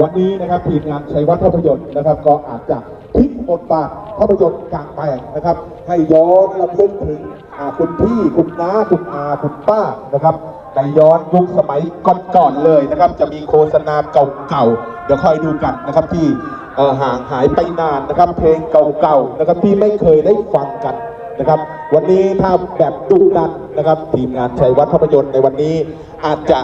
วันนี้นะครับทีมงานชัยวัฒน์ภาพยนตร์นะครับ ก็อาจจะพลิกบทบาทภาพยนตร์กลางแปลงนะครับ ให้ย้อนลำลึกถึงคุณพี่คุณน้าคุณอาคุณป้านะครับในย้อนยุคสมัยก่อนๆเลยนะครับ จะมีโฆษณาเก่าๆเดี๋ยวคอยดูกันนะครับที่ห่างหายไปนานนะครับ เพลงเก่าๆนะครับที่ไม่เคยได้ฟังกันนะครับ วันนี้ถ้าแบบดุดันนะครับ ทีมงานชัยวัฒน์ภาพยนตร์ในวันนี้อาจจะ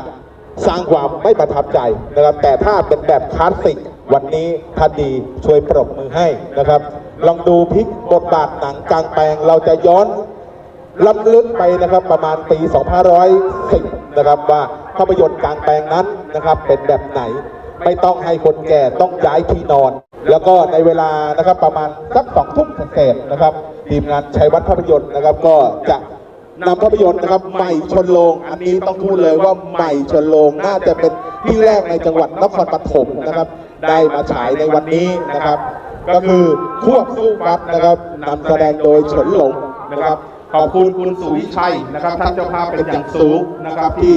สร้างความไม่ประทับใจนะครับ แต่ถ้าเป็นแบบคลาสสิกวันนี้ถ้าดีช่วยปรบมือให้นะครับ ลองดูพลิกบทบาทหนังกลางแปลงเราจะย้อนล้ำลึกไปนะครับประมาณปี 2510 นะครับว่าภาพยนตร์กลางแปลงนั้นนะครับเป็นแบบไหนไม่ต้องให้คนแก่ต้องย้ายที่นอน แล้วก็ในเวลานะครับประมาณสักสองทุ่มเศษนะครับทีมงานชัยวัฒน์ภาพยนตร์นะครับ ก็จะ นำภาพยนตร์นะครับใหม่ชนโรงอันนี้ต้องพูดเลยว่าใหม่ชนโรงน่าจะเป็นที่แรกในจังหวัดนครปฐมนะครับ ได้มาฉายในวันนี้นะครับ ก็คือควบสู้ฟัดนะครับนำแสดงโดยเฉินหลงนะครับขอบคุณคุณสุวิชัยนะครับท่านเจ้าภาพเป็นอย่างสูงนะครับที่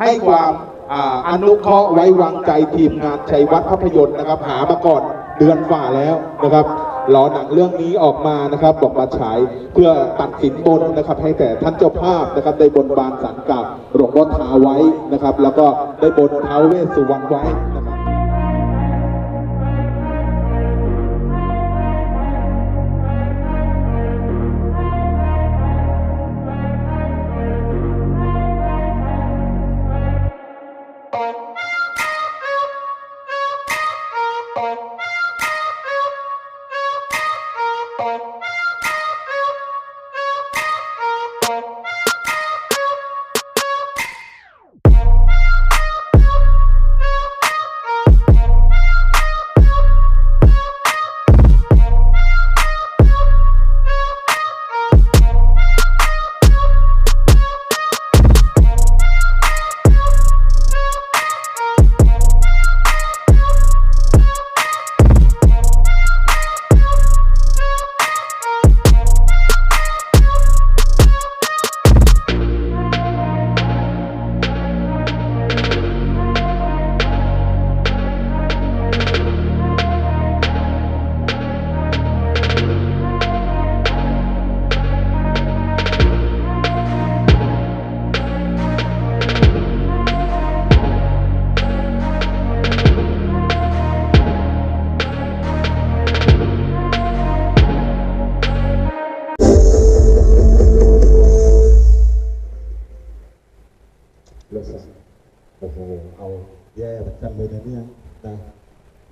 ให้ความอ่าอนุเคราะห์ไว้วางใจทีมงานชัยวัฒน์ภาพยนตร์นะครับ หามาก่อนเดือนฝ่าแล้วนะครับ รอหนังเรื่องนี้ออกมานะครับบอกมาฉายเพื่อตัดสินบนนะครับ ให้แต่ท่านเจ้าภาพนะครับได้บนบานสันกับหลวงพ่อท้าไว้นะครับ แล้วก็ได้บนท้าวเวสสุวรรณไว้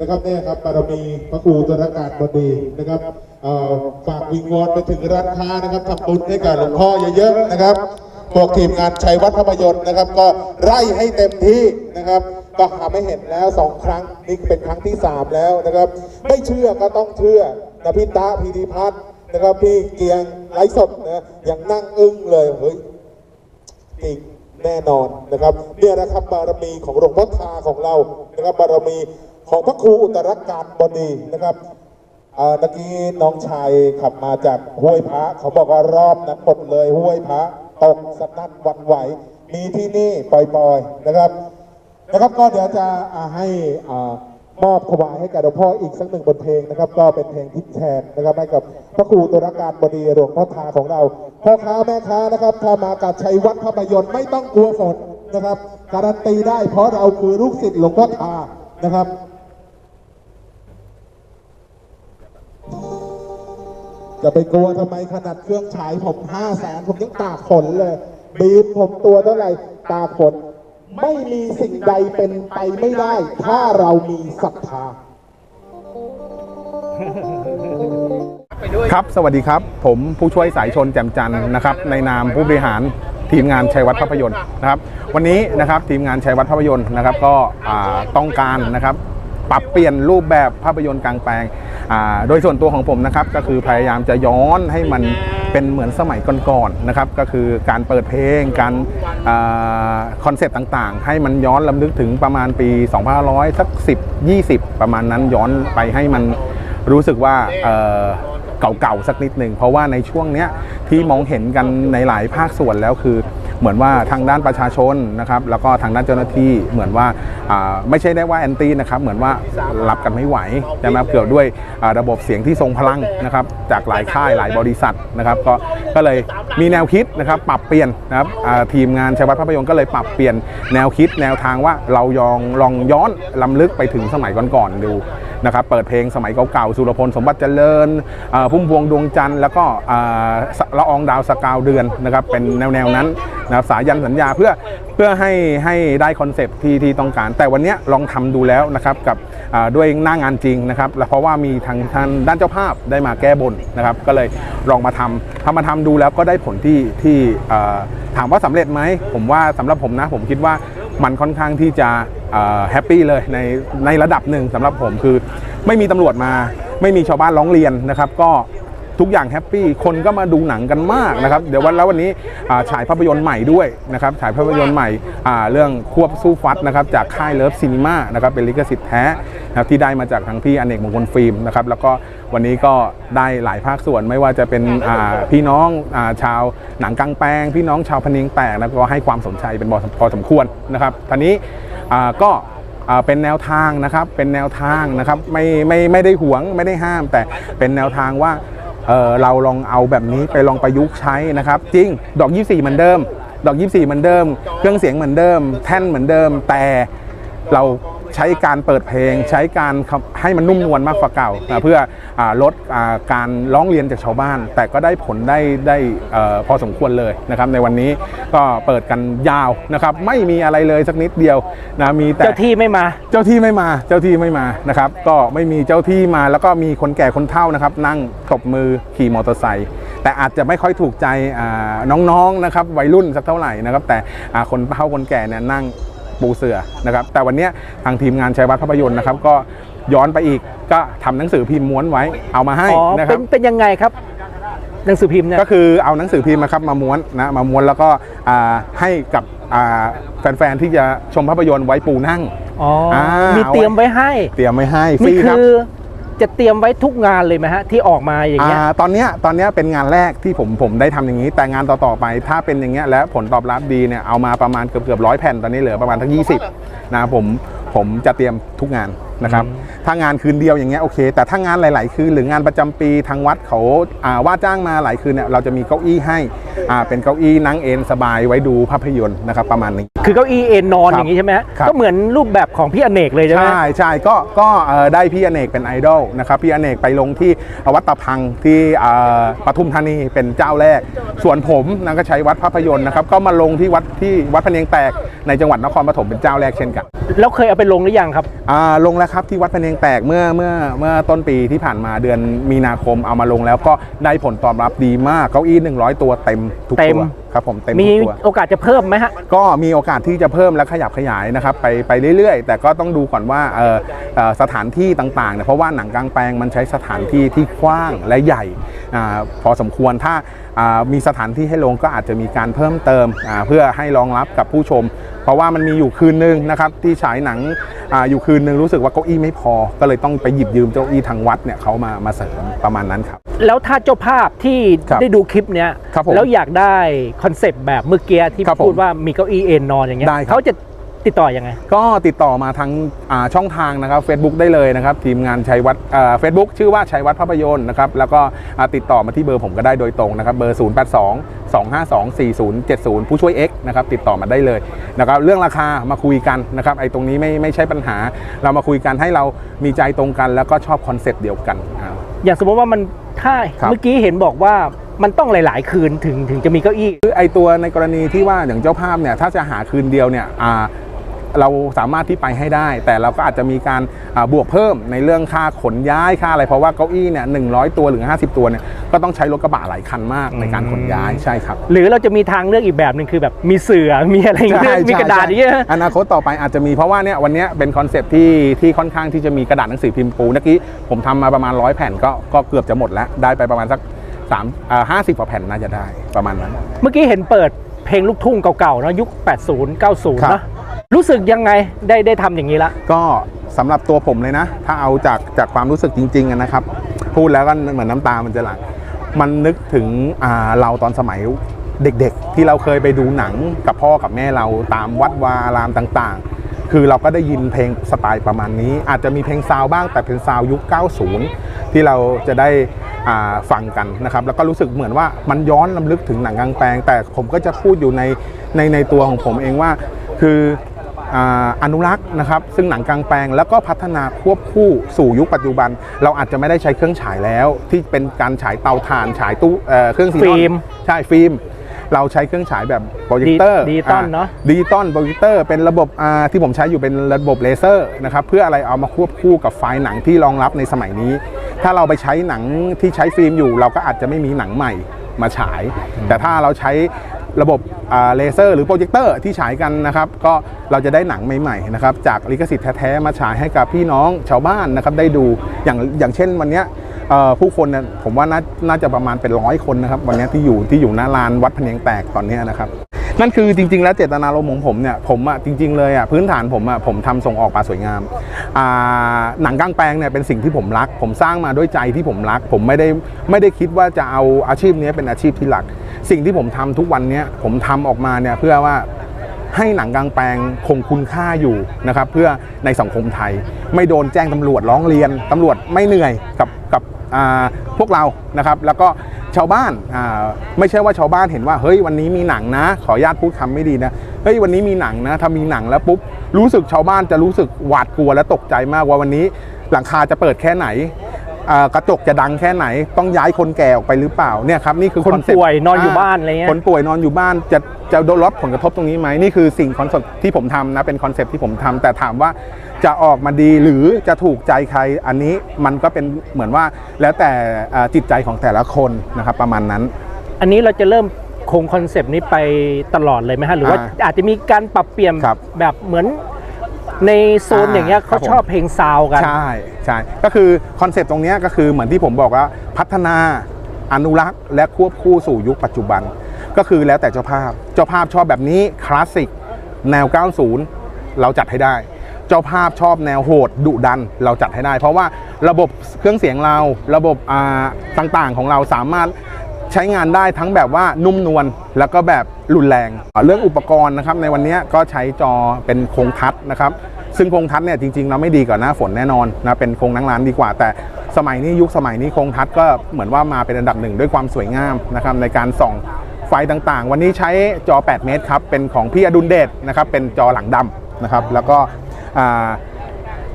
นะครับเนี่ยครับบารมีพระครูตรการบดีนะครับฝากวิงวอนไปถึงร้านค้านะครับทำบุญให้กับหลวงพ่อเยอะๆนะครับพวกทีมงานชัยวัฒนภาพยนตร์นะครับ ก็ไล่ให้เต็มที่นะครับ ก็ทำให้เห็นแล้วสองครั้งนี่เป็นครั้งที่สามแล้วนะครับ ไม่เชื่อก็ต้องเชื่อนะพี่ตาพีดีพัฒน์นะครับพี่เกียงไลฟ์สดนะยังนั่งอึ้งเลยเฮ้ยจริงแน่นอนนะครับเนี่ยนะครับบารมีของหลวงพ่อทาของเรานะครับบารมี ของพระครูอุตรการบดีนะครับเมื่อกี้น้องชายขับมาจากห้วยพระ เขาบอกว่ารอบนั้นหมดเลยห้วยพระ ตกสนั่นวันไหว มีที่นี่ปล่อยๆนะครับ นะครับก็เดี๋ยวจะให้มอบถวายให้กับหลวงพ่ออีกสักหนึ่งบทเพลงนะครับ ก็เป็นเพลงทิศแทนนะครับให้กับพระครูตุรการบดีหลวงพ่อทาของเราพ่อค้าแม่ค้านะครับถ้ามากับชัยวัฒน์ภาพยนตร์ไม่ต้องกลัวฝนนะครับ การันตีได้เพราะเราคือลูกศิษย์หลวงพ่อทานะครับ จะไปกลัวทำไมขนาดเครื่องฉายผมห้าแสนผมยังตากฝนเลย บีบผมตัวเท่าไหร่ตากฝนไม่มีสิ่งใดเป็นไปไม่ได้ ถ้าเรามีศรัทธา ครับ สวัสดีครับ ผมผู้ช่วยสายชนแจ่มจันทร์นะครับ ในนามผู้บริหารทีมงานชัยวัฒน์ภาพยนตร์นะครับ วันนี้นะครับทีมงานชัยวัฒน์ภาพยนตร์นะครับ ก็อ่าต้องการนะครับ ปรับเปลี่ยนรูปแบบภาพยนตร์กลางแปลงอ่าโดยส่วนตัวของผมนะครับก็คือพยายามจะย้อนให้มันเป็นเหมือนสมัยก่อนๆนะครับก็คือการเปิดเพลงการคอนเซปต์ต่างๆ ให้มันย้อนลำลึกถึงประมาณปี 2500สัก10 20 ประมาณนั้นย้อนไปให้มันรู้สึกว่าเอ่อเก่าๆสักนิดหนึ่งเพราะว่าในช่วงเนี้ยที่มองเห็นกันในหลายภาคส่วนแล้วคือ เหมือนว่าทางด้านประชาชนนะครับแล้วก็ทางด้านเจ้าหน้าที่เหมือนว่าไม่ใช่ได้ว่าแอนตี้นะครับเหมือนว่ารับกันไม่ไหวใช่ไหมครับเกี่ยวด้วยระบบเสียงที่ทรงพลังนะครับจากหลายค่ายหลายบริษัทนะครับก็ก็เลยมีแนวคิดนะครับปรับเปลี่ยนนะครับทีมงานชัยวัฒน์ภาพยนตร์ก็เลยปรับเปลี่ยนแนวคิดแนวทางว่าเรายองลองย้อนลำลึกไปถึงสมัยก่อนๆดูนะครับเปิดเพลงสมัยเก่าๆสุรพลสมบัติเจริญพุ่มพวงดวงจันทร์แล้วก็ละอองดาวสกาวเดือนนะครับเป็นแนวๆนั้นนะครับสายันสัญญาเพื่อเพื่อให้ให้ได้คอนเซปต์ที่ที่ต้องการ แต่วันนี้ลองทำดูแล้วนะครับกับด้วยหน้างานจริงนะครับแล้วเพราะว่ามีทางทางด้านเจ้าภาพได้มาแก้บนนะครับ ก็เลยลองมาทำทำมาทำดูแล้วก็ได้ผลที่ที่ถามว่าสำเร็จไหมผมว่าสำหรับผมนะผมคิดว่ามันค่อนข้างที่จะแฮปปี้เลยในในระดับหนึ่งสำหรับผมคือ ไม่มีตำรวจมา ไม่มีชาวบ้านร้องเรียนนะครับ ก็ ทุกอย่างแฮปปี้คนก็มาดูหนังกันมากนะครับเดี๋ยววันแล้ววันนี้ฉายภาพยนตร์ใหม่ด้วยนะครับฉายภาพยนตร์ใหม่เรื่องควบสู้ฟัดนะครับจากค่ายเลิฟซีนีมานะครับเป็นลิขสิทธิ์แท้นะครับที่ได้มาจากทางพี่อเนกมงคลฟิล์มนะครับแล้วก็วันนี้ก็ได้หลายภาคส่วนไม่ว่าจะเป็นพี่น้องอชาวหนังกลางแปลง พี่น้องชาวพนิงแตกนะก็ให้ความสนใจเป็นพอสมควรนะครับทีนี้ก็เป็นแนวทางนะครับเป็นแนวทางนะครับไม่ไม่ไม่ได้หวงไม่ได้ห้าม แต่เป็นแนวทางว่า เออเราลองเอาแบบนี้ไปลองประยุกต์ใช้นะครับ จริงดอก 24เหมือนเดิม ดอก 24เหมือนเดิม เครื่องเสียงเหมือนเดิม แท่นเหมือนเดิม แต่เรา ใช้การเปิดเพลง ใช้การให้มันนุ่มนวลมากกว่าเก่านะเพื่ออาลดอ่าการร้องเรียนจากชาวบ้าน แต่ก็ได้ผลได้ได้เออพอสมควรเลยนะครับในวันนี้ก็เปิดกันยาวนะครับไม่มีอะไรเลยสักนิดเดียวนะมีแต่เจ้าที่ไม่มา เจ้าที่ไม่มาเจ้าที่ไม่มานะครับก็ไม่มีเจ้าที่มาแล้วก็มีคนแก่คนเฒ่านะครับนั่งตบมือขี่มอเตอร์ไซค์แต่อาจจะไม่ค่อยถูกใจอ่าน้องๆนะครับวัยรุ่นสักเท่าไหร่นะครับแต่อ่าคนเฒ่าคนแก่เนี่ยนั่ง ปูเสือนะครับแต่วันเนี้ยทางทีมงานชัยวัฒน์ภาพยนตร์นะครับก็ย้อนไปอีกก็ทำหนังสือพิมพ์ม้วนไว้เอามาให้อ๋อนะคเป็รับนเป็นยังไงครับหนังสือพิมพ์เนี่ยก็คือเอาหนังสือพิมพ์นะครับมาม้วนนะมาม้วนแล้วก็อ่าให้กับอ่าแฟนๆที่จะชมภาพยนตร์ไว้ปูนั่งอ๋ออามีมีเตรียมไว้ให้ เตรียมไว้ให้ฟรีนี่ครับคือ จะเตรียมไว้ทุกงานเลยไหมฮะที่ออกมาอย่างเงี้ยอ่าตอนเนี้ยตอนเนี้ยเป็นงานแรกที่ผมผมได้ทำอย่างนี้ แต่งานต่อๆไป ถ้าเป็นอย่างเงี้ยและผลตอบรับดีเนี่ยเอามาประมาณเกือบเกือบร้อยแผ่นตอนนี้เหลือประมาณทั้ง 20นะผมผมจะเตรียมทุกงานนะครับ ถ้างานคืนเดียวอย่างเงี้ยโอเค แต่ถ้างานหลาย ๆ คืนหรืองานประจำปีทางวัดเขาอ่าว่าจ้างมาหลายคืนเนี่ยเราจะมีเก้าอี้ให้อ่าเป็นเก้าอี้นั่งเอนสบายไว้ดูภาพยนตร์นะครับประมาณนี้คือเก้าอี้เอนนอนครับอย่างนี้ใช่ไหมฮะครับก็เหมือนรูปแบบของพี่อเนกเลยใช่ไหมใช่ใช่ก็ก็เอ่อได้พี่อเนกเป็นไอดอลนะครับพี่อเนกไปลงที่วัดตะพังที่เอ่อปทุมธานีเป็นเจ้าแรก ส่วนผมนะก็ใช้วัดภาพยนตร์นะครับก็มาลงที่วัดที่วัดพะเนียงแตกในจังหวัดนครปฐมเป็นเจ้าแรกเช่นกันแล้วเคยเอาไปลงหรือยังครับอ่าลงแล้วครับที่วัดพะเนียงแตกเมื่อเมื่อเมื่อต้นปีที่ผ่านมาเดือนมีนาคมเอามาลงแล้วก็ได้ผลตอบรับดีมากเก้าอี้ 100 ตัวเต็มทุกเต็ตัมวครับผมเต็มมีทุกตัว โอกาสจะเพิ่มไหมฮะ ก็มีโอกาสที่จะเพิ่มและขยับขยายนะครับไปไปเรื่อยๆ แต่ก็ต้องดูก่อนว่าเอ่อเอ่อสถานที่ต่างๆเนี่ยเพราะว่าหนังกลางแปลงมันใช้สถานที่ที่กว้างและใหญ่อาพอสมควรถ้าอ่ามีสถานที่ให้ลงก็อาจจะมีการเพิ่มเติมอ่าเพื่อให้รองรับกับผู้ชม เพราะว่ามันมีอยู่คืนนึงนะครับที่ฉายหนังอาอยู่คืนนึงรู้สึกว่าเก้าอี้ไม่พอ ก็เลยต้องไปหยิบยืมเก้าอี้ทางวัดเนี่ยเขามามาเสริมประมาณนั้นครับ แล้วถ้าเจ้าภาพที่ครับได้ดูคลิปเนี้ยครับผมแล้วอยากได้คอนเซปต์แบบเมื่อกี้ที่ครับผมพูดว่ามีเก้าอี้เอนนอนอย่างเงี้ยได้ครับเขาจะ ติดต่อยังไง ก็ติดต่อมาทางอ่าช่องทางนะครับ Facebook ได้เลยนะครับ ทีมงานชัยวัฒน์เฟซบุ๊กชื่อว่าชัยวัฒน์ภาพยนตร์นะครับ แล้วก็อ่าติดต่อมาที่เบอร์ผมก็ได้โดยตรงนะครับ เบอร์ 0 8 2 2 5 2 4 0 7 0 ผู้ช่วย X นะครับ ติดต่อมาได้เลยนะครับเรื่องราคามาคุยกันนะครับไอ้ตรงนี้ไม่ไม่ใช่ปัญหา เรามาคุยกันให้เรามีใจตรงกัน แล้วก็ชอบคอนเซปต์เดียวกันอ่าอย่างสมมติว่ามันถ้าครับเมื่อกี้เห็นบอกว่ามันต้องหลาย ๆ คืนถึงถึงจะมีเก้าอี้คือไอตัวในกรณีที่ว่าอย่างเจ้าภาพเนี่ยถ้าจะหาคืนเดียวเนี่ยอ่า เราสามารถที่ไปให้ได้ แต่เราก็อาจจะมีการอ่าบวกเพิ่มในเรื่องค่าขนย้ายค่าอะไรเพราะว่าเก้าอี้เนี่ยหนึ่งตัวหรือ 50 ตัวเนี่ยก็ต้องใช้รถกระบะหลายคันมากในการขนย้ายใช่ครับ หรือเราจะมีทางเลือกอีกแบบหนึ่งคือแบบมีเสือมีอะไรอย่างเงี้ยมีกระดาษอย่างเงี้ยอนาคตต่อไปอาจจะมีเพราะว่าเนี่ยวันเนี้ยเป็นคอนเซปต์ที่ที่ค่อนข้างที่จะมีกระดาษหนังสือพิมพ์ปูเมื่อกี้ผมทำมาประมาณร้อยแผ่นก็ก็เกือบจะหมดแล้วได้ไปประมาณสักสามห้าสิบกว่าแผ่นน่าจะได้ประมาณนั้น เมื่อกี้เห็นเปิดเพลงลูกทุ่งเก่าๆเนอะยุค 80 90ครับเนอะ รู้สึกยังไงได้ได้ทำอย่างนี้ละ ก็สำหรับตัวผมเลยนะ ถ้าเอาจากจากความรู้สึกจริงๆอะนะครับ พูดแล้วก็เหมือนน้ำตามันจะไหลมันนึกถึงอ่าเราตอนสมัยเด็กๆ ที่เราเคยไปดูหนังกับพ่อกับแม่เราตามวัดวาอารามต่างๆ คือเราก็ได้ยินเพลงสไตล์ประมาณนี้ อาจจะมีเพลงซาวบ้างแต่เป็นซาวยุค 90 ที่เราจะได้อ่าฟังกันนะครับ แล้วก็รู้สึกเหมือนว่ามันย้อนลำลึกถึงหนังกลางแปลง แต่ผมก็จะพูดอยู่ในในในตัวของผมเองว่า คือ อาอนุรักษ์นะครับซึ่งหนังกลางแปลงแล้วก็พัฒนาควบคู่สู่ยุคปัจจุบัน เราอาจจะไม่ได้ใช้เครื่องฉายแล้ว ที่เป็นการฉายเตาถ่านฉายตู้เอ่อเครื่องซีนอนฟิล์มใช่ฟิล์มเราใช้เครื่องฉายแบบโปรเจคเตอร์ดิจิตอลเนอะดิจิตอลโปรเจคเตอร์เป็นระบบอ่าที่ผมใช้อยู่เป็นระบบเลเซอร์นะครับเพื่ออะไรเอามาควบคู่กับไฟล์หนังที่รองรับในสมัยนี้ ถ้าเราไปใช้หนังที่ใช้ฟิล์มอยู่ เราก็อาจจะไม่มีหนังใหม่มาฉาย แต่ถ้าเราใช้ ระบบเลเซอร์หรือโปรเจคเตอร์ที่ฉายกันนะครับก็เราจะได้หนังใหม่ๆนะครับจากลิขสิทธิ์แท้ๆมาฉายให้กับพี่น้องชาวบ้านนะครับได้ดูอย่างอย่างเช่นวันนี้ผู้คนเนี่ยผมว่านาน่าจะประมาณเป็นร้อยคนนะครับวันนี้ที่อยู่ที่อยู่หน้าลานวัดพเนียงแตกตอนนี้นะครับนั่นคือจริง ๆ แล้วเจตนารมณ์ของผมเนี่ยผมอะจริง ๆเลยอะพื้นฐานผมอะผมทำส่งออกปลาสวยงามอ่าหนังกลางแปลงเนี่ยเป็นสิ่งที่ผมรัก ผมสร้างมาด้วยใจที่ผมรัก ผมไม่ได้ไม่ได้คิดว่าจะเอาอาชีพนี้เป็นอาชีพที่หลัก สิ่งที่ผมทำทุกวันนี้ผมทำออกมาเนี่ยเพื่อว่าให้หนังกลางแปลงคงคุณค่าอยู่นะครับเพื่อในสังคมไทย ไม่โดนแจ้งตำรวจร้องเรียนตำรวจไม่เหนื่อยกับกับพวกเรานะครับแล้วก็ชาวบ้านไม่ใช่ว่าชาวบ้านเห็นว่าเฮ้ยวันนี้มีหนังนะ ขออนุญาตพูดคำไม่ดีนะเฮ้ยวันนี้มีหนังนะถ้ามีหนังแล้วปุ๊บรู้สึกชาวบ้านจะรู้สึกหวาดกลัวและตกใจมากว่าวันนี้หลังคาจะเปิดแค่ไหน กระจกจะดังแค่ไหน ต้องย้ายคนแก่ออกไปหรือเปล่าเนี่ยครับนี่คือคนอนเซ็ปต์ป่วยนอนอยู่บ้านอะไรเงี้ยคนป่วยนอนอยู่บ้านจะจะโดนรับผลกระทบตรงนี้ไหมนี่คือสิ่งคอนเซ็ปต์ที่ผมทำนะเป็นคอนเซ็ปต์ที่ผมทำแต่ถามว่าจะออกมาดีหรือจะถูกใจใครอันนี้มันก็เป็นเหมือนว่าแล้วแต่อ่าจิตใจของแต่ละคนนะครับประมาณนั้น อันนี้เราจะเริ่มคงคอนเซปต์นี้ไปตลอดเลยไหมฮะหรือว่าอ่าอาจจะมีการปรับเปลี่ยนครับแบบเหมือน ในโซนอ่าอย่างเงี้ยครัเขาบผมชอบเพลงซาวกัน ใช่ใช่ก็คือคอนเซปต์ตรงเนี้ยก็คือเหมือนที่ผมบอกว่าพัฒนาอนุรักษ์ และควบคู่สู่ยุคปัจจุบัน ก็คือแล้วแต่เจ้าภาพ เจ้าภาพชอบแบบนี้คลาสสิกแนว 90 เราจัดให้ได้ เจ้าภาพชอบแนวโหดดุดันเราจัดให้ได้ เพราะว่าระบบเครื่องเสียงเราระบบอ่าต่างๆของเราสามารถ ใช้งานได้ทั้งแบบว่านุ่มนวลแล้วก็แบบรุนแรง เรื่องอุปกรณ์นะครับในวันนี้ก็ใช้จอเป็นโครงทัศนะครับซึ่งโครงทัศเนี่ยจริงๆเราไม่ดีกว่าหน้าฝนแน่นอนนะเป็นโครงนั่งร้านดีกว่า แต่สมัยนี้ยุคสมัยนี้โครงทัศก็เหมือนว่ามาเป็นอันดับหนึ่งด้วยความสวยงามนะครับในการส่องไฟต่างๆ วันนี้ใช้จอ 8 เมตรครับเป็นของพี่อดุลเดชนะครับเป็นจอหลังดำนะครับแล้วก็อ่า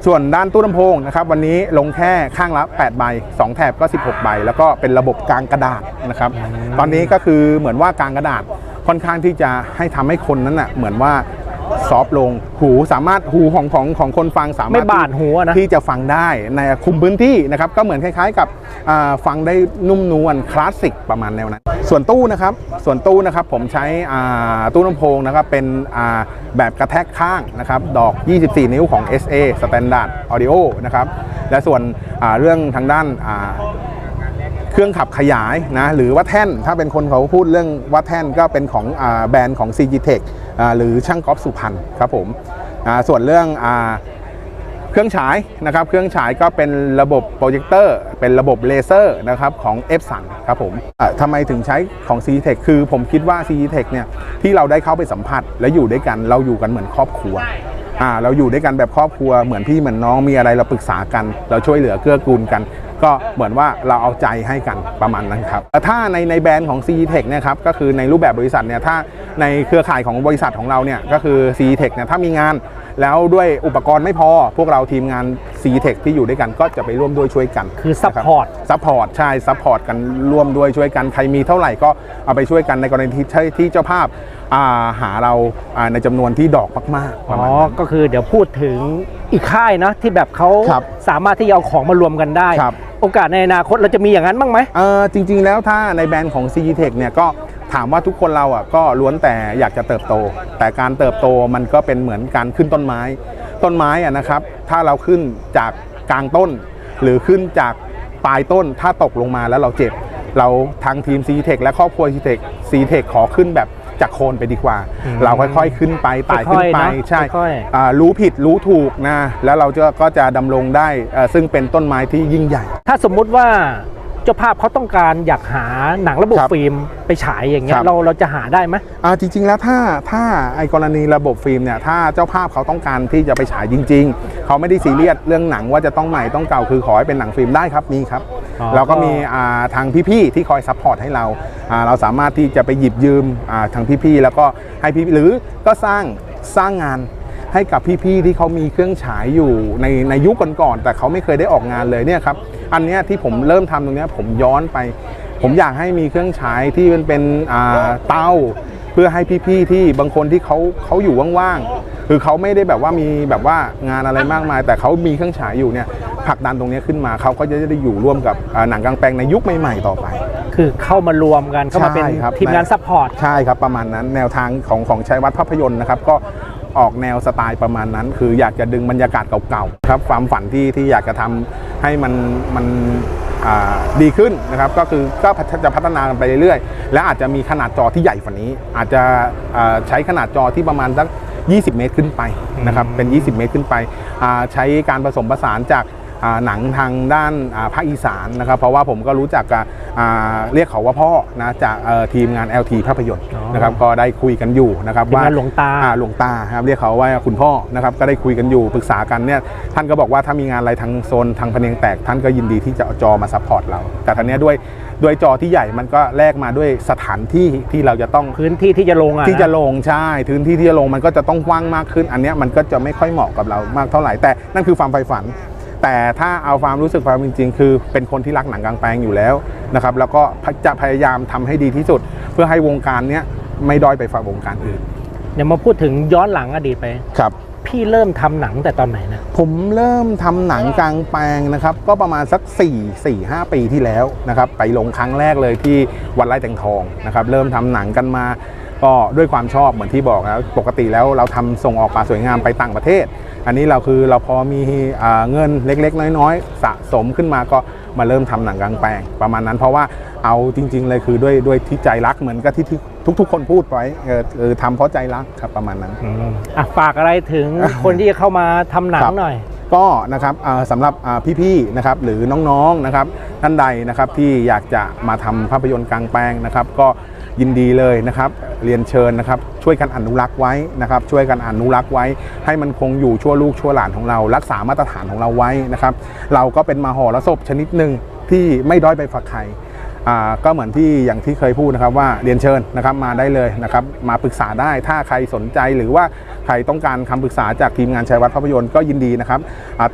ส่วนด้านตู้ลำโพงนะครับวันนี้ลงแค่ข้างละ 8 ใบ 2 แถบก็ 16 ใบ แล้วก็เป็นระบบกลางกระดาษนะครับ ตอนนี้ก็คือเหมือนว่ากลางกระดาษค่อนข้างที่จะให้ทำให้คนนั้นน่ะเหมือนว่า ซอฟต์ลงหูสามารถหูของของของคนฟังสามารถไม่บาดหูอะนะ ที่จะฟังได้ในคุมพื้นที่นะครับก็เหมือนคล้ายๆกับอ่าฟังได้นุ่มนวลคลาสสิกประมาณแนวนั้นส่วนตู้นะครับส่วนตู้นะครับผมใช้อ่าตู้ลำโพงนะครับเป็นอ่าแบบกระแทกข้างนะครับดอก 24 นิ้วของ SA Standard Audio นะครับและส่วนอ่าเรื่องทางด้านอ่า เครื่องขับขยายนะหรือว่าแท่นถ้าเป็นคนเขาพูดเรื่องว่าแท่นก็เป็นของอาแบรนด์ของ CG Tech อ่า หรือช่างกอล์ฟสุพรรณครับผมส่วนเรื่องอเครื่องฉายนะครับ เครื่องฉายก็เป็นระบบโปรเจคเตอร์ เป็นระบบเลเซอร์นะครับของ f อ u n ครับผมทำไมถึงใช้ของ CG Tech คือผมคิดว่า CG Tech เนี่ยที่เราได้เข้าไปสัมผัสและอยู่ด้วยกันเราอยู่กันเหมือนครอบครัวเราอยู่ด้วยกันแบบครอบครัวเหมือนพี่เหมือนน้องมีอะไรเราปรึกษากัน เราช่วยเหลือเกื้อกูลกัน ก็เหมือนว่าเราเอาใจให้กันประมาณนั้นครับถ้าในในแบรนด์ของ c e t e c h เนี่ยครับก็คือในรูปแบบบริษัทเนี่ยถ้าในเครือข่ายของบริษัทของเราเนี่ยก็คือ c e t e c h เนี่ยถ้ามีงานแล้วด้วยอุปกรณ์ไม่พอ พวกเราทีมงาน c e t e c h ที่อยู่ด้วยกันก็จะไปร่วมด้วยช่วยกัน คือซัพพอร์ตซัพพอร์ตใช่ซัพพอร์ตกันร่วมด้วยช่วยกันใครมีเท่าไหร่ก็เอาไปช่วยกันในกรณีที่ที่เจ้าภาพอ่าหาเราอ่าในจำนวนที่ดอกมากๆปอ๋ระอมาณนั้นก็คือเดี๋ยวพูดถึงอีกค่ายนะที่แบบเขาครับสามารถที่จะเอาของมารวมกันได้ครับ โอกาสในอนาคตเราจะมีอย่างนั้นบ้างไหมเออจริง ๆ แล้วถ้าในแบรนด์ของ CG Tech เนี่ยก็ถามว่าทุกคนเราอะก็ล้วนแต่อยากจะเติบโต แต่การเติบโตมันก็เป็นเหมือนการขึ้นต้นไม้ ต้นไม้อะนะครับ ถ้าเราขึ้นจากกลางต้น หรือขึ้นจากปลายต้นถ้าตกลงมาแล้วเราเจ็บ เราทางทีม CG Tech และครอบครัว CG Tech CG Tech ขอขึ้นแบบ จากโคนไปดีกว่าอืมเราค่อยๆขึ้นไปไต่ขึ้นไปค่อยๆเนอะใช่ค่อยๆอ่ารู้ผิดรู้ถูกนะแล้วเราจะก็จะดำรงได้เอ่อซึ่งเป็นต้นไม้ที่ยิ่งใหญ่ ถ้าสมมุติว่า เจ้าภาพเขาต้องการอยากหาหนังระบบครับฟิล์มไปฉายอย่างเงี้ครัยบเราเราจะหาได้ไหมอ่าจริง ๆ แล้วถ้าถ้าไอกรณีระบบฟิล์มเนี่ยถ้าเจ้าภาพเขาต้องการที่จะไปฉายจริง ๆ เขาไม่ได้ซีเรียสเรื่องหนังว่าจะต้องใหม่ต้องเก่าคือขอให้เป็นหนังฟิล์มได้ครับมีครับอ๋อเราก็มีอ่าทางพี่ๆที่คอยซัพพอร์ตให้เราอ่าเราสามารถที่จะไปหยิบยืมอ่าทางพี่ๆแล้วก็ให้พี่หรือก็สร้างสร้างงานให้กับพี่ๆที่เขามีเครื่องฉายอยู่ในในยุคก่อนๆแต่เขาไม่เคยได้ออกงานเลยเนี่ยครับ อันเนี้ยที่ผมเริ่มทำตรงเนี้ยผมย้อนไป ผมอยากให้มีเครื่องฉายที่มันเป็นอ่าเตาเพื่อให้พี่ๆที่บางคนที่เขาเขาอยู่ว่างๆคือเขาไม่ได้แบบว่ามีแบบว่างานอะไรมากมาย แต่เขามีเครื่องฉายอยู่เนี่ยผลักดันตรงเนี้ยขึ้นมาเขาก็จะได้อยู่ร่วมกับอ่าหนังกลางแปลงในยุคใหม่ๆต่อไป คือเข้ามารวมกันเข้ามาเป็นใช่ครับทีมงานซัพพอร์ตใช่ครับประมาณนั้นแนวทางของของชัยวัฒน์ภาพยนตร์นะครับก็ ออกแนวสไตล์ประมาณนั้น คืออยากจะดึงบรรยากาศเก่าๆครับความฝันที่ที่อยากจะทำให้มันมันดีขึ้นนะครับก็คือก็พัฒจะพัฒนานไปเรื่อยๆ และอาจจะมีขนาดจอที่ใหญ่กว่านี้ อาจจะใช้ขนาดจอที่ประมาณสัก 20 เมตรขึ้นไปนะครับเป็น 20 เมตรขึ้นไป ใช้การผสมผสานจาก หนังทางด้านอ่าภาคอีสานนะครับ เพราะว่าผมก็รู้จักกับอ่าเรียกเขาว่าพ่อนะจากเอ่อทีมงาน LT ภาพยนตร์อ๋อนะครับก็ได้คุยกันอยู่นะครับทีมงานว่าหลวงตาอ่หลวงตาครับเรียกเขาว่าคุณพ่อนะครับก็ได้คุยกันอยู่ปรึกษากันเนี่ยท่านก็บอกว่าถ้ามีงานอะไรทางโซนทางพะเนียงแตก ท่านก็ยินดีที่จะเอาจอมาซัพพอร์ตเรา แต่ทีนี้ยด้วยด้วยจอที่ใหญ่มันก็แลกมาด้วยสถานที่ที่เราจะต้องพื้นที่ที่จะลงอะที่จะนลงใช่พื้นที่ที่จะลงมันก็จะต้องกว้างมากขึ้น อันเนี้ยมันก็จะไม่ค่อยเหมาะกับเรามากเท่าไหร่แต่นั่นคือความใฝ่ฝัน แต่ถ้าเอาความรู้สึกความเป็นจริงคือเป็นคนที่รักหนังกลางแปลงอยู่แล้วนะครับแล้วก็จะพยายามทำให้ดีที่สุด เพื่อให้วงการเนี้ยไม่ด้อยไปฝ่าวงการอื่นเดี๋ยวมาพูดถึงย้อนหลังอดีตไปครับพี่เริ่มทำหนังแต่ตอนไหนนะผมเริ่มทำหนังกลางแปลงนะครับ ก็ประมาณสัก 4 4 5 ปีที่แล้วนะครับ ไปลงครั้งแรกเลยที่วัดไร่แตงทองนะครับ เริ่มทำหนังกันมา ก็ด้วยความชอบเหมือนที่บอกนะปกติแล้วเราทำส่งออกปลาสวยงามไปต่างประเทศ อันนี้เราคือเราพอมีอ่าเงินเล็กๆ น้อยๆ สะสมขึ้นมาก็มาเริ่มทำหนังกลางแปลงประมาณนั้นเพราะว่าเอาจริง ๆ เลยคือด้วยด้วยที่ใจรักเหมือนกับที่ที่ทุก ๆ คนพูดไว้เออเออทำเพราะใจรักครับประมาณนั้นอะฝากอะไรถึงคนที่จะเข้ามาทำหนังครับหน่อยก็นะครับอ่าสำหรับอ่าพี่ๆนะครับหรือน้องๆนะครับท่านใดนะครับที่อยากจะมาทำภาพยนตร์กลางแปลงนะครับ ก็ ยินดีเลยนะครับ เรียนเชิญนะครับ ช่วยกันอนุรักษ์ไว้นะครับ ช่วยกันอนุรักษ์ไว้ ให้มันคงอยู่ชั่วลูกชั่วหลานของเรา รักษามาตรฐานของเราไว้นะครับ เราก็เป็นมาหอรสพชนิดหนึ่งที่ไม่ด้อยไปฝักใครอ่าก็เหมือนที่อย่างที่เคยพูดนะครับว่าเรียนเชิญนะครับมาได้เลยนะครับมาปรึกษาได้ถ้าใครสนใจหรือว่าใครต้องการคำปรึกษาจากทีมงานชัยวัฒน์ภาพยนตร์ก็ยินดีนะครับ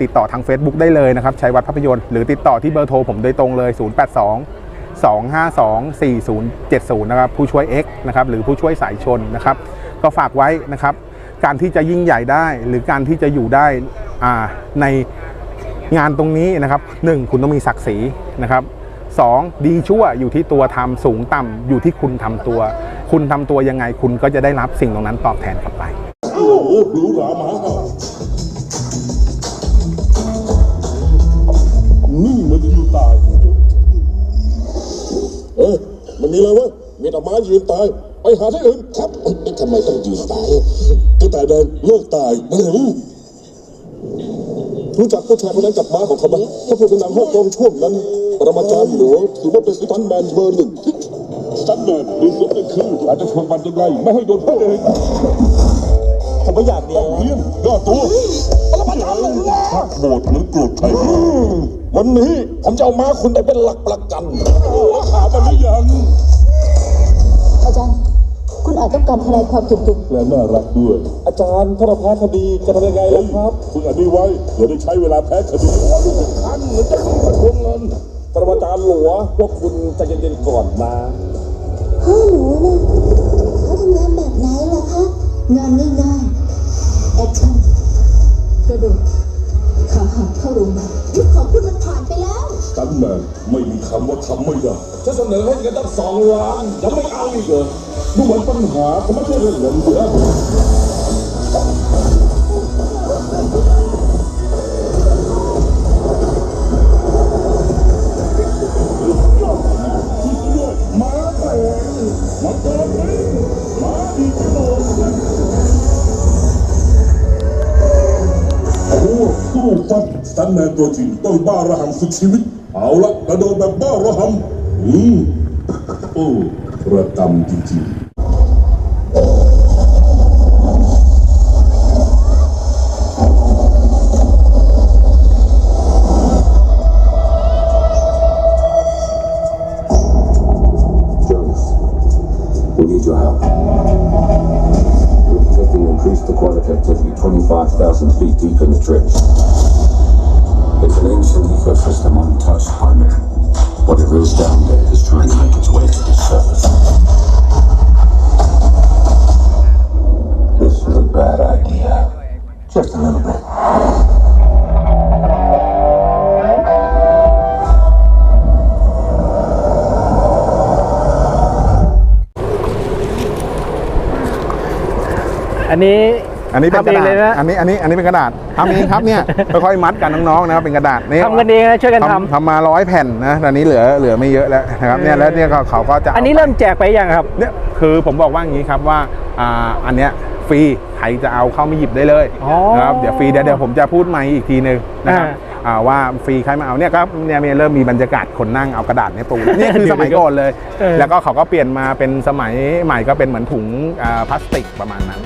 ติดต่อทาง Facebook ได้เลยนะครับชัยวัฒน์ภาพยนตร์หรือติดต่อที่เบอร์โทรผมโดยตรงเลย 082 252 4070 นะครับผู้ช่วย X นะครับหรือผู้ช่วยสายชนนะครับ ก็ฝากไว้นะครับ การที่จะยิ่งใหญ่ได้ หรือการที่จะอยู่ได้อ่าในงานตรงนี้นะครับหนึ่งคุณต้องมีศักดิ์ศรีนะครับสองดีชั่วอยู่ที่ตัวทำสูงต่ำอยู่ที่คุณทำตัว คุณทำตัวยังไงคุณก็จะได้รับสิ่งตรงนั้นตอบแทนกลับไปโอ้โหหรูหรามา เออมันมีอะไรวะมีแต่ไม้ยืนตาย ไปหาที่อื่นครับเอ๊ะทำไมต้องยืนตายกระต่ายแดงเลิกตายไม่รู้รู้จักผู้ชายคนนั้นกับม้าของเขาไหมถ้าพูดถึงหนังฮ่องกงช่วงนั้นปรมาจารย์หลวงถือว่าเป็นสตันแมนเบอร์หนึ่งสตันแมนดูสุดเป็นคืออาจจะชวนมันยังไงไม่ให้โดนพระเอกผมไม่อยากเรียนเรียนยอดตัวปรมาจารย์ถ้าโกรธหรือโกรธใครวันนี้ผมจะเอาม้าคุณไปเป็นหลักประกันแล้วถามมันหรือยังอาจารย์ คุณอาจต้องการทนายความจุกและน่ารักด้วย อาจารย์ถ้าเราแพ้คดีจะทำยังไงล่ะครับ คุณอันนี้ไว้เผื่อได้ใช้เวลาแพ้คดีท่านเหมือนจะขึ้นมาทวงเงินปรมาจารย์หลวงพวกคุณใจเย็นๆก่อนนะๆพ่อหนูนะเขาทำงานแบบไหนล่ะคะ งานง่ายๆแอคชั่นกระโดดขาหักเข้าโรงพยาบาลยุคของคุณมันผ่านไปแล้วส ตันแมนไม่มีคำว่าทำไม่ได้จะเสนอให้เงินตั้งสองล้านยังไม่เอาอีกเหรอดูเหมือนปัญหาเขาไม่ใช่เรื่องเงินเสียมาแต่มาเจอพี่มาดีกระโดดคู่สู้ฟัดสตันแมนตัวจริงต้องบ้าระหังสุดชีวิต เอาละกระโดดแบบบ้าระหำอืมโอ้ระกำจริงๆ Jonas, we need your help. We're detecting increased aquatic activity 25,000 feet deep in the trench. It's an ancient ecosystem untouched by man. Whatever is down there is trying to make its way to the surface. This is a bad idea. Just a little bit. อันนี้ อันนี้เป็นกระทำเองดาษเลยนะ อันนี้อันนี้อันนี้เป็นกระดาษทำเองครับเนี่ย ค่อยๆมัดกันน้องๆนะครับเป็นกระดาษนี่ทำกันเองนะช่วยกันทำทำมาร้อยแผ่นนะตอนนี้เหลือเหลือไม่เยอะแล้วนะครับเนี่ยแล้วเนี่ยเขาเขาก็จะอันนี้เริ่มแจกไปยังครับ เนี่ยคือผมบอกว่าอย่างนี้ครับว่าอ่าอันเนี้ยฟรีใครจะเอาเข้ามาหยิบได้เลยอ๋อนะครับเดี๋ยวฟรีเดี๋ยวเดี๋ยวผมจะพูดใหม่อีกทีนึงนะครับอ่า อ่าว่าฟรีใครมาเอาเนี่ยครับเนี่ยเริ่มมีบรรยากาศคนนั่งเอากระดาษเนี่ยปูนี่คือสมัยก่อนเลยเออแล้วก็เขาก็เปลี่ยนมาเป็นสมัยใหม่ก็เป็นเหมือนถุงอ่าพลาสติกประมาณนั้น